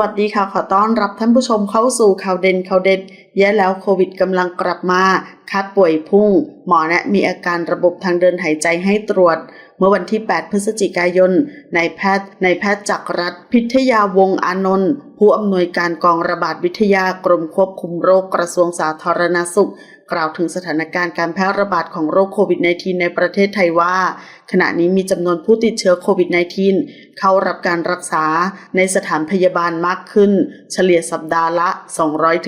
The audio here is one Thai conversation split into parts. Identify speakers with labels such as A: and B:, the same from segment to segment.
A: วัสดีค่ะ ขอต้อนรับท่านผู้ชมเข้าสู่ข่าวเด่นข่าวเด็ดแย่แล้วโควิดกำลังกลับมา คัดป่วยพุ่ง หมอแนะมีอาการระบบทางเดินหายใจให้ตรวจ เมื่อวันที่ 8 พฤศจิกายนนายแพทย์นายแพทย์จักรรัฐพิทยาวงอานนท์ผู้อำนวยการกองระบาดวิทยากรมควบคุมโรคกระทรวงสาธารณสุข กล่าวถึงสถานการณ์การแพร่ระบาดของโรคโควิด -19 ในประเทศไทยว่า ขณะนี้มีจำนวนผู้ติดเชื้อโควิด -19 เข้ารับการรักษาในสถานพยาบาลมากขึ้น เฉลี่ยสัปดาห์ละ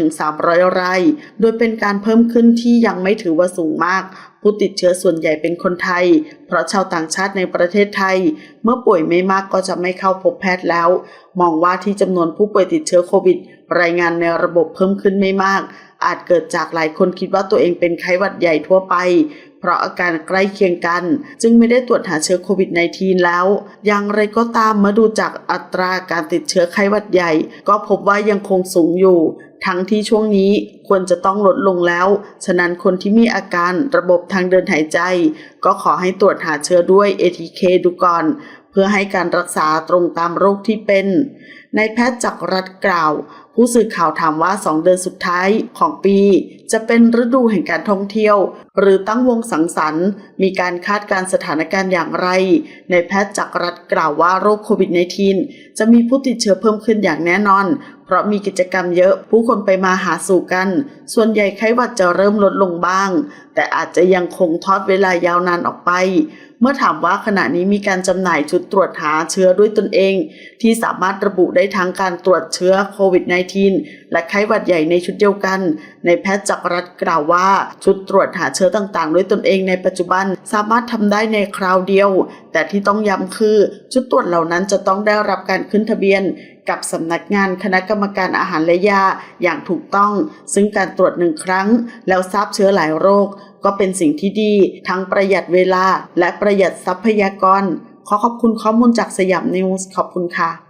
A: 200-300 ราย โดยเป็นการเพิ่มขึ้นที่ยังไม่ถือว่าสูงมาก ผู้ติดเชื้อส่วนใหญ่เป็นคนไทย เพราะชาวต่างชาติในประเทศไทย เมื่อป่วยไม่มากก็จะไม่เข้าพบแพทย์แล้ว มองว่าที่จำนวนผู้ป่วยติดเชื้อโควิด รายงานในระบบเพิ่มขึ้นไม่มาก อาจเกิดจากหลายคนคิดว่าตัวเองเป็นไข้หวัดใหญ่ทั่วไปเพราะอาการใกล้เคียงกัน จึงไม่ได้ตรวจหาเชื้อโควิด -19 แล้ว อย่างไรก็ตามเมื่อดูจากอัตราการติดเชื้อไข้หวัดใหญ่ ก็พบว่ายังคงสูงอยู่ ทั้งที่ช่วงนี้ควรจะต้องลดลงแล้ว ฉะนั้นคนที่มีอาการระบบทางเดินหายใจ ก็ขอให้ตรวจหาเชื้อด้วย ATK ดูก่อน เพื่อให้การรักษาตรงตามโรคที่เป็นนายแพทย์จักรรัฐกล่าวผู้สื่อข่าวถามว่า 2 เดือนสุดท้ายของปี จะเป็นฤดูแห่งการท่องเที่ยว หรือตั้งวงสังสรรค์ มีการคาดการสถานการณ์อย่างไร ในแพทย์จักรรัฐกล่าวว่าโรคโควิด -19 จะมีผู้ติดเชื้อเพิ่มขึ้นอย่างแน่นอน เพราะมีกิจกรรมเยอะผู้คนไปมาหาสู่กัน ส่วนใหญ่ไข้หวัดจะเริ่มลดลงบ้าง แต่อาจจะยังคงทอดเวลายาวนานออกไปเมื่อถามว่าขณะนี้มีการจำหน่ายชุดตรวจหาเชื้อด้วยตนเอง ที่สามารถระบุได้ทั้งการตรวจเชื้อโควิด -19 และไข้หวัดใหญ่ในชุดเดียวกันในแพทย์จักรรัฐกล่าวว่า ชุดตรวจหาเชื้อต่างๆ ด้วยตนเองในปัจจุบันสามารถทำได้ในคราวเดียว แต่ที่ต้องย้ำคือ ชุดตรวจเหล่านั้นจะต้องได้รับการขึ้นทะเบียนกับสำนักงานคณะกรรมการอาหารและยาอย่างถูกต้อง ซึ่งการตรวจหนึ่งครั้ง แล้วทราบเชื้อหลายโรค ก็เป็นสิ่งที่ดี ทั้งประหยัดเวลาและประหยัดทรัพยากร ขอขอบคุณข้อมูลจากสยามนิวส์ขอบคุณค่ะ